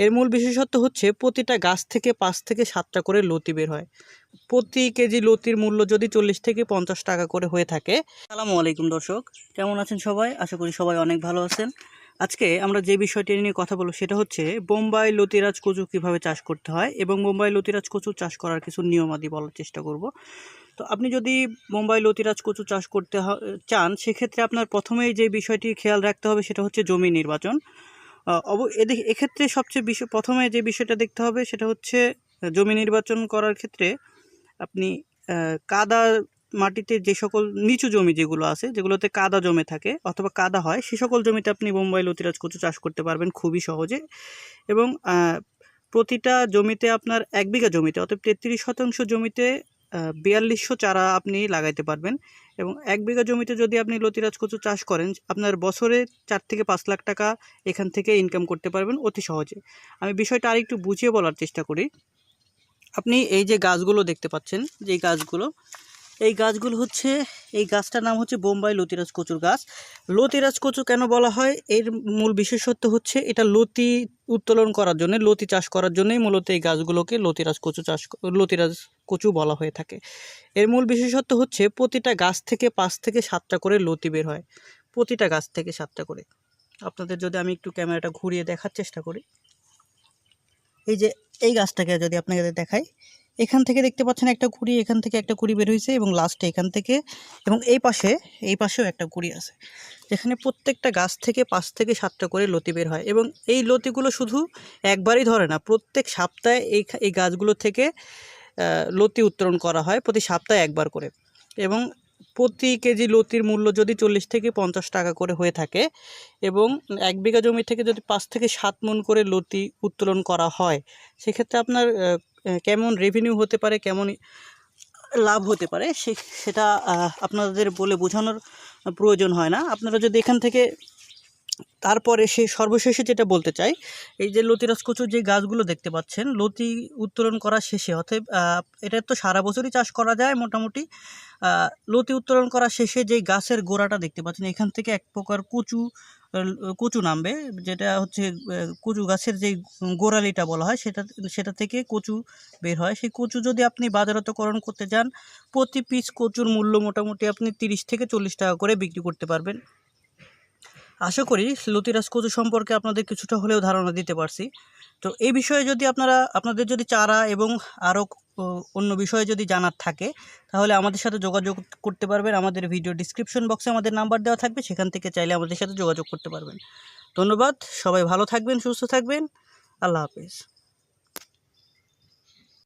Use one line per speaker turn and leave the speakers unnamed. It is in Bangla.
এর মূল বিশেষত্ব হচ্ছে প্রতিটা গাছ থেকে পাঁচ থেকে সাতটা করে লতি বের হয়। প্রতি কেজি লতির মূল্য যদি চল্লিশ থেকে পঞ্চাশ টাকা করে হয়ে থাকে। আসসালামু আলাইকুম দর্শক, কেমন আছেন সবাই? আশা করি সবাই অনেক ভালো আছেন। আজকে আমরা যে বিষয়টি নিয়ে কথা বলব সেটা হচ্ছে বোম্বাই লতিরাজ কচু কীভাবে চাষ করতে হয় এবং বোম্বাই লতিরাজ কচু চাষ করার কিছু নিয়মাদি বলার চেষ্টা করব। তো আপনি যদি বোম্বাই লতিরাজ কচু চাষ করতে চান, সেক্ষেত্রে আপনার প্রথমেই যে বিষয়টি খেয়াল রাখতে হবে সেটা হচ্ছে জমি নির্বাচন। অব এদিকে এক্ষেত্রে সবচেয়ে বিষয় প্রথমে যে বিষয়টা দেখতে হবে সেটা হচ্ছে জমি নির্বাচন করার ক্ষেত্রে আপনি কাদা মাটিতে যে সকল নিচু জমি যেগুলো আছে, যেগুলোতে কাদা জমে থাকে অথবা কাদা হয়, সে সকল জমিতে আপনি বোম্বাই লতিরাজ কচু চাষ করতে পারবেন খুবই সহজে। এবং প্রতিটা জমিতে আপনার এক বিঘা জমিতে অর্থাৎ তেত্রিশ শতাংশ জমিতে বিয়াল্লিশশো চারা আপনি লাগাইতে পারবেন। এবং এক বিঘা জমিতে যদি আপনি লতিরাজ কচু চাষ করেন, আপনার বছরে চার থেকে পাঁচ লাখ টাকা এখান থেকে ইনকাম করতে পারবেন অতি সহজে। আমি বিষয়টা আরেকটু বুঝিয়ে বলার চেষ্টা করি। আপনি এই যে গাছগুলো দেখতে পাচ্ছেন, যে গাছগুলো এই গাছগুলো হচ্ছে, এই গাছটার নাম হচ্ছে বোম্বাই লতিরাজ কচুর গাছ। লতিরাজ কচু কেন বলা হয়? এর মূল বিশেষত্ব হচ্ছে এটা লতি উত্তোলন করার জন্য, লতি চাষ করার জন্যই মূলত এই গাছগুলোকে লতিরাজ কচু চাষ লতিরাজ কচু বলা হয়ে থাকে। এর মূল বিশেষত্ব হচ্ছে প্রতিটা গাছ থেকে পাঁচ থেকে সাতটা করে লতি বের হয়। প্রতিটা গাছ থেকে সাতটা করে। আপনাদের যদি আমি একটু ক্যামেরাটা ঘুরিয়ে দেখার চেষ্টা করি। এই যে, এই গাছটাকে যদি আপনাদের দেখাই এখান থেকে দেখতে পাচ্ছেন একটা কুড়ি, এখান থেকে একটা কুড়ি বের হয়েছে এবং লাস্টে এখান থেকে এবং এই পাশে, এই পাশেও একটা কুড়ি আছে। যেখানে প্রত্যেকটা গাছ থেকে পাঁচ থেকে সাতটা করে লতি বের হয় এবং এই লতিগুলো শুধু একবারই ধরে না, প্রত্যেক সপ্তাহে এই এই গাছগুলো থেকে লতি উত্তোলন করা হয় প্রতি সপ্তাহে একবার করে এবং প্রতি কেজি লতির মূল্য যদি চল্লিশ থেকে পঞ্চাশ টাকা করে হয়ে থাকে এবং এক বিঘা জমি থেকে যদি পাঁচ থেকে সাত মন করে লতি উত্তোলন করা হয়, সেক্ষেত্রে আপনার কেমন রেভিনিউ হতে পারে, কেমন লাভ হতে পারে, সে, সেটা আপনাদের বলে বোঝানোর প্রয়োজন হয় না। আপনারা যদি এখান থেকে তারপরে সে সর্বশেষে যেটা বলতে চাই এই যে লতিরাজ কচুর যে গাছগুলো দেখতে পাচ্ছেন লতি উত্তোলন করা শেষে আহ, এটা তো সারা বছরই চাষ করা যায় মোটামুটি লতি উত্তোলন করা শেষে যে গাছের গোড়াটা দেখতে পাচ্ছেন এখান থেকে এক প্রকার কচু কচু নামবে যেটা হচ্ছে কচু গাছের যে গোড়ালিটা বলা হয় সেটা সেটা থেকে কচু বের হয়। সেই কচু যদি আপনি বাজারতকরণ করতে যান প্রতি পিস কচুর মূল্য মোটামুটি আপনি তিরিশ থেকে চল্লিশ টাকা করে বিক্রি করতে পারবেন। আশা করি লতিরাজ কচু সম্পর্কে আপনাদের কিছুটা হলেও ধারণা দিতে পারছি। তো এই বিষয়ে যদি আপনারা, আপনাদের যদি চারা এবং আরও অন্য বিষয়ে যদি জানার থাকে, তাহলে আমাদের সাথে যোগাযোগ করতে পারবেন। আমাদের ভিডিও ডিসক্রিপশন বক্সে আমাদের নাম্বার দেওয়া থাকবে, সেখান থেকে চাইলে আমাদের সাথে যোগাযোগ করতে পারবেন। ধন্যবাদ, সবাই ভালো থাকবেন, সুস্থ থাকবেন। আল্লাহ হাফিজ।